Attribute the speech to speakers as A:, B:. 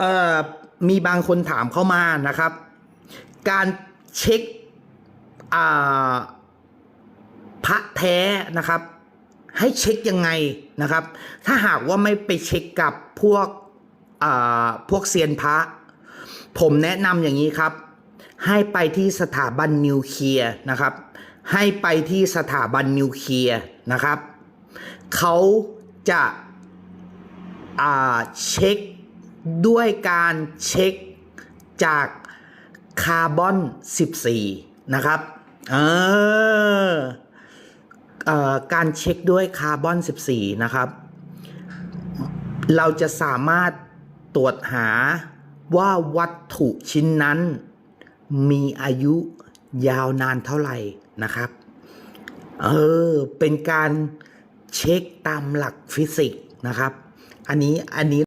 A: เอ่อมีบางคนถามเข้ามานะครับ การเช็คอ่าพระแท้นะครับ ให้เช็คยังไงนะครับ ถ้าหากว่าไม่ไปเช็คกับพวกอ่าพวกเซียนพระ ผมแนะนำอย่างนี้ครับ ให้ไปที่สถาบันนิวเคลียร์นะครับ ให้ไปที่สถาบันนิวเคลียร์นะครับเขาจะาเช็ค ด้วยการเช็คจากคาร์บอน 14 นะครับเออเอ่อการเช็คด้วยคาร์บอน 14 นะครับ เราจะสามารถตรวจหาว่าวัตถุชิ้นนั้น มีอายุยาวนานเท่าไหร่นะครับ เออ เป็นการเช็คตามหลักฟิสิกส์นะครับ อันนี้ อันนี้